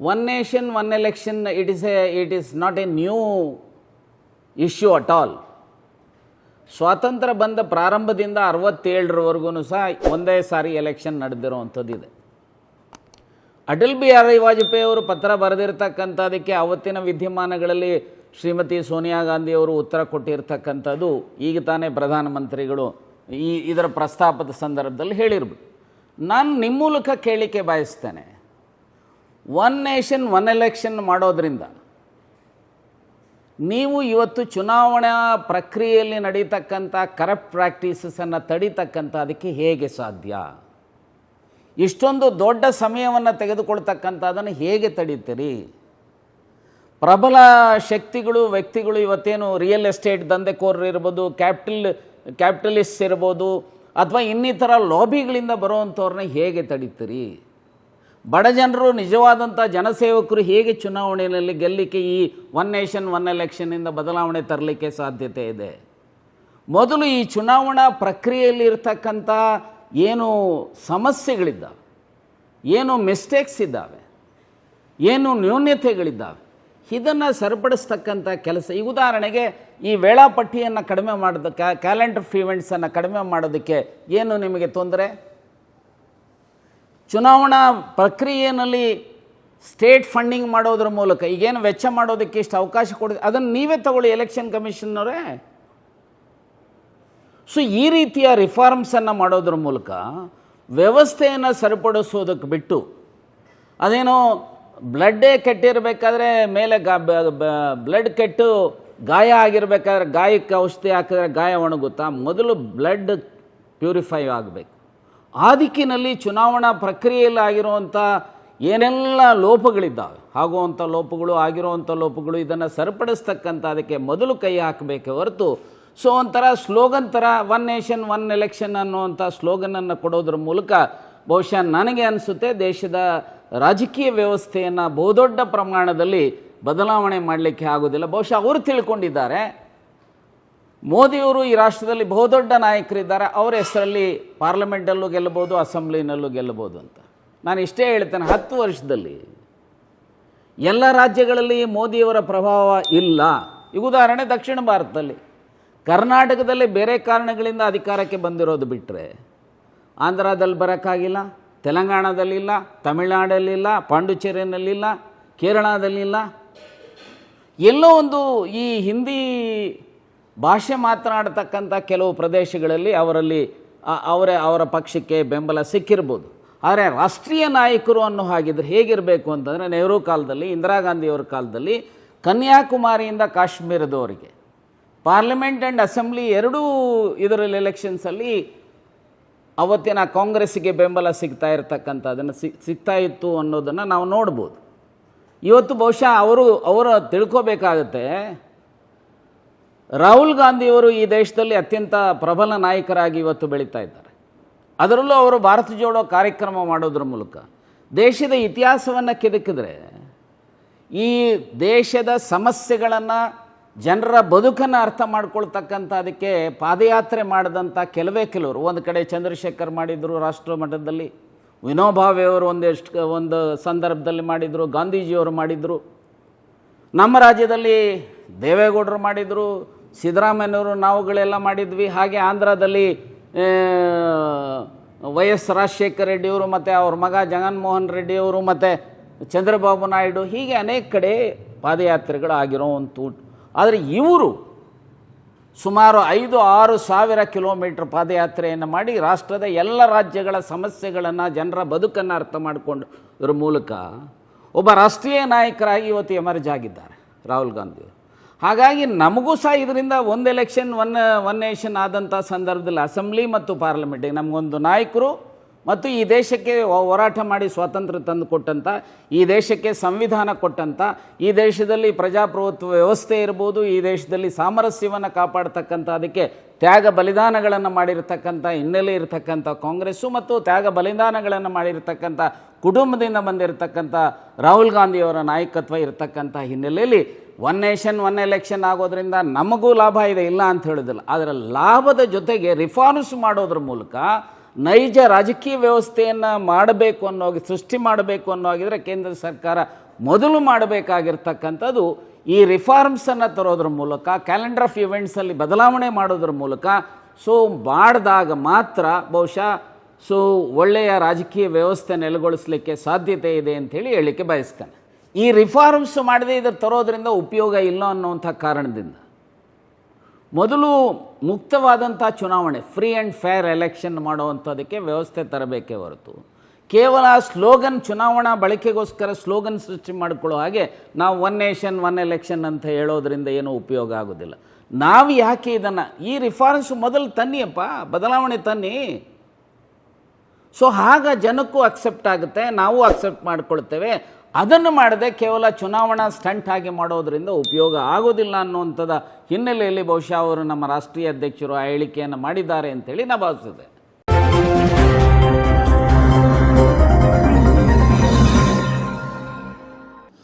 One nation one election it is a it is not a new issue at all ಸ್ವಾತಂತ್ರ್ಯ ಬಂದ ಪ್ರಾರಂಭದಿಂದ ಅರವತ್ತೇಳರವರೆಗೂ ಸಹ ಒಂದೇ ಸಾರಿ ಎಲೆಕ್ಷನ್ ನಡೆದಿರುವಂಥದ್ದಿದೆ ಅಟಲ್ ಬಿಹಾರಿ ವಾಜಪೇಯಿ ಅವರು ಪತ್ರ ಬರೆದಿರತಕ್ಕಂಥದಕ್ಕೆ ಅವತ್ತಿನ ವಿದ್ಯಮಾನಗಳಲ್ಲಿ ಶ್ರೀಮತಿ ಸೋನಿಯಾ ಗಾಂಧಿಯವರು ಉತ್ತರ ಕೊಟ್ಟಿರ್ತಕ್ಕಂಥದ್ದು ಈಗ ತಾನೇ ಪ್ರಧಾನಮಂತ್ರಿಗಳು ಈ ಇದರ ಪ್ರಸ್ತಾಪದ ಸಂದರ್ಭದಲ್ಲಿ ಹೇಳಿರ್ಬೋದು. ನಾನು ನಿಮ್ಮ ಮೂಲಕ ಕೇಳಲಿಕ್ಕೆ ಬಯಸ್ತೇನೆ. ಒನ್ ನೇಷನ್ ಒನ್ ಎಲೆಕ್ಷನ್ ಮಾಡೋದ್ರಿಂದ ನೀವು ಇವತ್ತು ಚುನಾವಣಾ ಪ್ರಕ್ರಿಯೆಯಲ್ಲಿ ನಡೀತಕ್ಕಂಥ ಕರಪ್ಟ್ ಪ್ರಾಕ್ಟೀಸಸನ್ನು ತಡಿತಕ್ಕಂಥ ಅದಕ್ಕೆ ಹೇಗೆ ಸಾಧ್ಯ? ಇಷ್ಟೊಂದು ದೊಡ್ಡ ಸಮಯವನ್ನು ತೆಗೆದುಕೊಳ್ತಕ್ಕಂಥದನ್ನು ಹೇಗೆ ತಡೀತೀರಿ? ಪ್ರಬಲ ಶಕ್ತಿಗಳು, ವ್ಯಕ್ತಿಗಳು ಇವತ್ತೇನು ರಿಯಲ್ ಎಸ್ಟೇಟ್ ದಂಧೆಕೋರರು ಇರ್ಬೋದು ಕ್ಯಾಪಿಟಲ್ ಕ್ಯಾಪಿಟಲಿಸ್ಟ್ ಇರ್ಬೋದು, ಅಥವಾ ಇನ್ನಿತರ ಲಾಬಿಗಳಿಂದ ಬರುವಂಥವ್ರನ್ನ ಹೇಗೆ ತಡೀತೀರಿ? ಬಡ ಜನರು ನಿಜವಾದಂಥ ಜನಸೇವಕರು ಹೇಗೆ ಚುನಾವಣೆಯಲ್ಲಿ ಗೆಲ್ಲಲಿಕ್ಕೆ ಈ ಒನ್ ನೇಷನ್ ಒನ್ ಎಲೆಕ್ಷನ್ನಿಂದ ಬದಲಾವಣೆ ತರಲಿಕ್ಕೆ ಸಾಧ್ಯತೆ ಇದೆ? ಮೊದಲು ಈ ಚುನಾವಣಾ ಪ್ರಕ್ರಿಯೆಯಲ್ಲಿ ಇರ್ತಕ್ಕಂಥ ಏನು ಸಮಸ್ಯೆಗಳಿದ್ದಾವೆ ಏನು ಮಿಸ್ಟೇಕ್ಸ್ ಇದ್ದಾವೆ, ಏನು ನ್ಯೂನ್ಯತೆಗಳಿದ್ದಾವೆ ಇದನ್ನು ಸರಿಪಡಿಸ್ತಕ್ಕಂಥ ಕೆಲಸ. ಈ ಉದಾಹರಣೆಗೆ ಈ ವೇಳಾಪಟ್ಟಿಯನ್ನು ಕಡಿಮೆ ಮಾಡೋದಕ್ಕೆ ಕ್ಯಾಲೆಂಡರ್ ಫೀವೆಂಟ್ಸನ್ನು ಕಡಿಮೆ ಮಾಡೋದಕ್ಕೆ ಏನು ನಿಮಗೆ ತೊಂದರೆ? ಚುನಾವಣಾ ಪ್ರಕ್ರಿಯೆಯಲ್ಲಿ ಸ್ಟೇಟ್ ಫಂಡಿಂಗ್ ಮಾಡೋದ್ರ ಮೂಲಕ ಈಗೇನು ವೆಚ್ಚ ಮಾಡೋದಕ್ಕೆ ಇಷ್ಟು ಅವಕಾಶ ಕೊಡ ಅದನ್ನು ನೀವೇ ತಗೊಳ್ಳಿ ಎಲೆಕ್ಷನ್ ಕಮಿಷನ್ನವರೇ. ಸೊ ಈ ರೀತಿಯ ರಿಫಾರ್ಮ್ಸನ್ನು ಮಾಡೋದ್ರ ಮೂಲಕ ವ್ಯವಸ್ಥೆಯನ್ನು ಸರಿಪಡಿಸೋದಕ್ಕೆ ಬಿಟ್ಟು, ಅದೇನೋ ಬ್ಲಡ್ಡೇ ಕೆಟ್ಟಿರಬೇಕಾದ್ರೆ ಮೇಲೆ ಗಾ ಬ್ಲಡ್ ಕೆಟ್ಟು ಗಾಯ ಆಗಿರಬೇಕಾದ್ರೆ ಗಾಯಕ್ಕೆ ಔಷಧಿ ಹಾಕಿದ್ರೆ ಗಾಯ ಒಣಗುತ್ತಾ, ಮೊದಲು ಬ್ಲಡ್ ಪ್ಯೂರಿಫೈ ಆಗಬೇಕು. ಆ ದಿಕ್ಕಿನಲ್ಲಿ ಚುನಾವಣಾ ಪ್ರಕ್ರಿಯೆಯಲ್ಲಿ ಆಗಿರುವಂಥ ಏನೆಲ್ಲ ಲೋಪಗಳಿದ್ದಾವೆ, ಆಗುವಂಥ ಲೋಪಗಳು, ಆಗಿರುವಂಥ ಲೋಪಗಳು, ಇದನ್ನು ಸರಿಪಡಿಸ್ತಕ್ಕಂಥ ಅದಕ್ಕೆ ಮೊದಲು ಕೈ ಹಾಕಬೇಕೆ ಹೊರತು, ಸೊ ಒಂಥರ ಸ್ಲೋಗನ್ ಥರ ಒನ್ ನೇಷನ್ ಒನ್ ಎಲೆಕ್ಷನ್ ಅನ್ನುವಂಥ ಸ್ಲೋಗನನ್ನು ಕೊಡೋದ್ರ ಮೂಲಕ ಬಹುಶಃ ನನಗೆ ಅನಿಸುತ್ತೆ, ದೇಶದ ರಾಜಕೀಯ ವ್ಯವಸ್ಥೆಯನ್ನು ಬಹುದೊಡ್ಡ ಪ್ರಮಾಣದಲ್ಲಿ ಬದಲಾವಣೆ ಮಾಡಲಿಕ್ಕೆ ಆಗೋದಿಲ್ಲ ಬಹುಶಃ ಅವರು ತಿಳ್ಕೊಂಡಿದ್ದಾರೆ ಮೋದಿಯವರು ಈ ರಾಷ್ಟ್ರದಲ್ಲಿ ಬಹುದೊಡ್ಡ ನಾಯಕರಿದ್ದಾರೆ. ಅವರ ಹೆಸರಲ್ಲಿ ಪಾರ್ಲಿಮೆಂಟಲ್ಲೂ ಗೆಲ್ಲಬಹುದು, ಅಸೆಂಬ್ಲಿನಲ್ಲೂ ಗೆಲ್ಲಬಹುದು ಅಂತ. ನಾನು ಇಷ್ಟೇ ಹೇಳ್ತೇನೆ, ಹತ್ತು ವರ್ಷದಲ್ಲಿ ಎಲ್ಲ ರಾಜ್ಯಗಳಲ್ಲಿ ಮೋದಿಯವರ ಪ್ರಭಾವ ಇಲ್ಲ. ಈಗ ಉದಾಹರಣೆ ದಕ್ಷಿಣ ಭಾರತದಲ್ಲಿ. ಕರ್ನಾಟಕದಲ್ಲಿ ಬೇರೆ ಕಾರಣಗಳಿಂದ ಅಧಿಕಾರಕ್ಕೆ ಬಂದಿರೋದು ಬಿಟ್ಟರೆ ಆಂಧ್ರದಲ್ಲಿ ಬರೋಕ್ಕಾಗಿಲ್ಲ, ತೆಲಂಗಾಣದಲ್ಲಿಲ್ಲ, ತಮಿಳ್ನಾಡಲ್ಲಿಲ್ಲ, ಪಾಂಡುಚೇರಿಯಲ್ಲಿಲ್ಲ, ಕೇರಳದಲ್ಲಿಲ್ಲ. ಎಲ್ಲೋ ಒಂದು ಈ ಹಿಂದಿ ಭಾಷೆ ಮಾತನಾಡತಕ್ಕಂಥ ಕೆಲವು ಪ್ರದೇಶಗಳಲ್ಲಿ ಅವರಲ್ಲಿ ಅವರೇ ಅವರ ಪಕ್ಷಕ್ಕೆ ಬೆಂಬಲ ಸಿಕ್ಕಿರ್ಬೋದು. ಆದರೆ ರಾಷ್ಟ್ರೀಯ ನಾಯಕರು ಅನ್ನೋ ಹಾಗಿದ್ರೆ ಹೇಗಿರಬೇಕು ಅಂತಂದರೆ ನೆಹರು ಕಾಲದಲ್ಲಿ, ಇಂದಿರಾ ಗಾಂಧಿಯವರ ಕಾಲದಲ್ಲಿ ಕನ್ಯಾಕುಮಾರಿಯಿಂದ ಕಾಶ್ಮೀರದವರಿಗೆ, ಪಾರ್ಲಿಮೆಂಟ್ ಆ್ಯಂಡ್ ಅಸೆಂಬ್ಲಿ ಎರಡೂ ಇದರಲ್ಲಿ ಎಲೆಕ್ಷನ್ಸಲ್ಲಿ ಅವತ್ತಿನ ಕಾಂಗ್ರೆಸ್ಸಿಗೆ ಬೆಂಬಲ ಸಿಗ್ತಾ ಇರತಕ್ಕಂಥದ್ದನ್ನು ಸಿಗ್ ಸಿಗ್ತಾ ಇತ್ತು ಅನ್ನೋದನ್ನು ನಾವು ನೋಡ್ಬೋದು. ಇವತ್ತು ಬಹುಶಃ ಅವರು ಅವರು ತಿಳ್ಕೋಬೇಕಾಗತ್ತೆ ರಾಹುಲ್ ಗಾಂಧಿಯವರು ಈ ದೇಶದಲ್ಲಿ ಅತ್ಯಂತ ಪ್ರಬಲ ನಾಯಕರಾಗಿ ಇವತ್ತು ಬೆಳೀತಾ ಇದ್ದಾರೆ. ಅದರಲ್ಲೂ ಅವರು ಭಾರತ ಜೋಡೋ ಕಾರ್ಯಕ್ರಮ ಮಾಡೋದ್ರ ಮೂಲಕ ದೇಶದ ಇತಿಹಾಸವನ್ನು ಕೆದಕಿದ್ರೆ ಈ ದೇಶದ ಸಮಸ್ಯೆಗಳನ್ನು ಜನರ ಬದುಕನ್ನು ಅರ್ಥ ಮಾಡ್ಕೊಳ್ತಕ್ಕಂಥ ಅದಕ್ಕೆ ಪಾದಯಾತ್ರೆ ಮಾಡಿದಂಥ ಕೆಲವೇ ಕೆಲವರು, ಒಂದು ಕಡೆ ಚಂದ್ರಶೇಖರ್ ಮಾಡಿದರು ರಾಷ್ಟ್ರ ಮಟ್ಟದಲ್ಲಿ ವಿನೋಭಾವೆಯವರು ಒಂದೆಷ್ಟು ಒಂದು ಸಂದರ್ಭದಲ್ಲಿ ಮಾಡಿದರು, ಗಾಂಧೀಜಿಯವರು ಮಾಡಿದರು, ನಮ್ಮ ರಾಜ್ಯದಲ್ಲಿ ದೇವೇಗೌಡರು ಮಾಡಿದರು ಸಿದ್ದರಾಮಯ್ಯನವರು ನಾವುಗಳೆಲ್ಲ ಮಾಡಿದ್ವಿ. ಹಾಗೆ ಆಂಧ್ರದಲ್ಲಿ ವೈ ಎಸ್ ರಾಜಶೇಖರ ರೆಡ್ಡಿಯವರು ಮತ್ತು ಅವ್ರ ಮಗ ಜಗನ್ಮೋಹನ್ ರೆಡ್ಡಿಯವರು ಮತ್ತು ಚಂದ್ರಬಾಬು ನಾಯ್ಡು, ಹೀಗೆ ಅನೇಕ ಕಡೆ ಪಾದಯಾತ್ರೆಗಳು ಒಂದು ಆದರೆ ಇವರು ಸುಮಾರು ಐದು ಆರು ಸಾವಿರ ಕಿಲೋಮೀಟ್ರ್ ಪಾದಯಾತ್ರೆಯನ್ನು ಮಾಡಿ ರಾಷ್ಟ್ರದ ಎಲ್ಲ ರಾಜ್ಯಗಳ ಸಮಸ್ಯೆಗಳನ್ನು ಜನರ ಬದುಕನ್ನು ಅರ್ಥ ಮಾಡಿಕೊಂಡು ಇದ್ರ ಮೂಲಕ ಒಬ್ಬ ರಾಷ್ಟ್ರೀಯ ನಾಯಕರಾಗಿ ಇವತ್ತು ಎಮರ್ಜ್ ಆಗಿದ್ದಾರೆ ರಾಹುಲ್ ಗಾಂಧಿ ಹಾಗಾಗಿ ನಮಗೂ ಸಹ ಇದರಿಂದ ಒಂದು ಎಲೆಕ್ಷನ್ ಒನ್ ಒನ್ ನೇಷನ್ ಆದಂಥ ಸಂದರ್ಭದಲ್ಲಿ ಅಸೆಂಬ್ಲಿ ಮತ್ತು ಪಾರ್ಲಿಮೆಂಟಿಗೆ ನಮಗೊಂದು ನಾಯಕರು ಮತ್ತು ಈ ದೇಶಕ್ಕೆ ಹೋರಾಟ ಮಾಡಿ ಸ್ವಾತಂತ್ರ್ಯ ತಂದು ಕೊಟ್ಟಂಥ ಈ ದೇಶಕ್ಕೆ ಸಂವಿಧಾನ ಕೊಟ್ಟಂಥ ಈ ದೇಶದಲ್ಲಿ ಪ್ರಜಾಪ್ರಭುತ್ವ ವ್ಯವಸ್ಥೆ ಇರ್ಬೋದು, ಈ ದೇಶದಲ್ಲಿ ಸಾಮರಸ್ಯವನ್ನು ಕಾಪಾಡ್ತಕ್ಕಂಥ ಅದಕ್ಕೆ ತ್ಯಾಗ ಬಲಿದಾನಗಳನ್ನು ಮಾಡಿರ್ತಕ್ಕಂಥ ಹಿನ್ನೆಲೆ ಇರತಕ್ಕಂಥ ಕಾಂಗ್ರೆಸ್ಸು ಮತ್ತು ತ್ಯಾಗ ಬಲಿದಾನಗಳನ್ನು ಮಾಡಿರ್ತಕ್ಕಂಥ ಕುಟುಂಬದಿಂದ ಬಂದಿರತಕ್ಕಂಥ ರಾಹುಲ್ ಗಾಂಧಿಯವರ ನಾಯಕತ್ವ ಇರತಕ್ಕಂಥ ಹಿನ್ನೆಲೆಯಲ್ಲಿ ಒನ್ ನೇಷನ್ ಒನ್ ಎಲೆಕ್ಷನ್ ಆಗೋದ್ರಿಂದ ನಮಗೂ ಲಾಭ ಇದೆ, ಇಲ್ಲ ಅಂತ ಹೇಳೋದಿಲ್ಲ. ಆದರೆ ಲಾಭದ ಜೊತೆಗೆ ರಿಫಾರ್ಮ್ಸ್ ಮಾಡೋದ್ರ ಮೂಲಕ ನೈಜ ರಾಜಕೀಯ ವ್ಯವಸ್ಥೆಯನ್ನು ಮಾಡಬೇಕು ಅನ್ನೋ ಸೃಷ್ಟಿ ಮಾಡಬೇಕು ಅನ್ನೋ ಹಾಗಿದ್ರೆ ಕೇಂದ್ರ ಸರ್ಕಾರ ಮೊದಲು ಮಾಡಬೇಕಾಗಿರ್ತಕ್ಕಂಥದ್ದು ಈ ರಿಫಾರ್ಮ್ಸನ್ನು ತರೋದ್ರ ಮೂಲಕ ಕ್ಯಾಲೆಂಡರ್ ಆಫ್ ಇವೆಂಟ್ಸಲ್ಲಿ ಬದಲಾವಣೆ ಮಾಡೋದ್ರ ಮೂಲಕ. ಸೊ ಮಾಡಿದಾಗ ಮಾತ್ರ ಬಹುಶಃ ಸೊ ಒಳ್ಳೆಯ ರಾಜಕೀಯ ವ್ಯವಸ್ಥೆ ನೆಲೆಗೊಳಿಸಲಿಕ್ಕೆ ಸಾಧ್ಯತೆ ಇದೆ ಅಂಥೇಳಿ ಹೇಳಲಿಕ್ಕೆ ಬಯಸ್ತೇನೆ. ಈ ರಿಫಾರ್ಮ್ಸ್ ಮಾಡದೆ ಇದ್ರ ತರೋದ್ರಿಂದ ಉಪಯೋಗ ಇಲ್ಲ ಅನ್ನೋವಂಥ ಕಾರಣದಿಂದ. ಮೊದಲು ಮುಕ್ತವಾದಂಥ ಚುನಾವಣೆ ಫ್ರೀ ಆ್ಯಂಡ್ ಫೇರ್ ಎಲೆಕ್ಷನ್ ಮಾಡುವಂಥದಕ್ಕೆ ವ್ಯವಸ್ಥೆ ತರಬೇಕೇ ಹೊರತು. ಕೇವಲ ಸ್ಲೋಗನ್ ಚುನಾವಣಾ ಬಳಕೆಗೋಸ್ಕರ ಸ್ಲೋಗನ್ ಸೃಷ್ಟಿ ಮಾಡಿಕೊಳ್ಳೋ ಹಾಗೆ ನಾವು ಒನ್ ನೇಷನ್ ಒನ್ ಎಲೆಕ್ಷನ್ ಅಂತ ಹೇಳೋದ್ರಿಂದ ಏನೂ ಉಪಯೋಗ ಆಗೋದಿಲ್ಲ. ನಾವು ಯಾಕೆ ಇದನ್ನು, ಈ ರಿಫಾರ್ಮ್ಸ್ ಮೊದಲು ತನ್ನಿಯಪ್ಪ, ಬದಲಾವಣೆ ತನ್ನಿ. ಸೊ ಆಗ ಜನಕ್ಕೂ ಅಕ್ಸೆಪ್ಟ್ ಆಗುತ್ತೆ, ನಾವು ಅಕ್ಸೆಪ್ಟ್ ಮಾಡ್ಕೊಳ್ತೇವೆ. ಅದನ್ನು ಮಾಡದೆ ಕೇವಲ ಚುನಾವಣಾ ಸ್ಟಂಟ್ ಆಗಿ ಮಾಡೋದರಿಂದ ಉಪಯೋಗ ಆಗೋದಿಲ್ಲ ಅನ್ನುವಂಥದ್ದು ಹಿನ್ನೆಲೆಯಲ್ಲಿ ಬಹುಶಃ ಅವರು ನಮ್ಮ ರಾಷ್ಟ್ರೀಯ ಅಧ್ಯಕ್ಷರು ಆ ಹೇಳಿಕೆಯನ್ನು ಮಾಡಿದ್ದಾರೆ ಅಂತೇಳಿ ನಾನು ಭಾವಿಸಿದೆ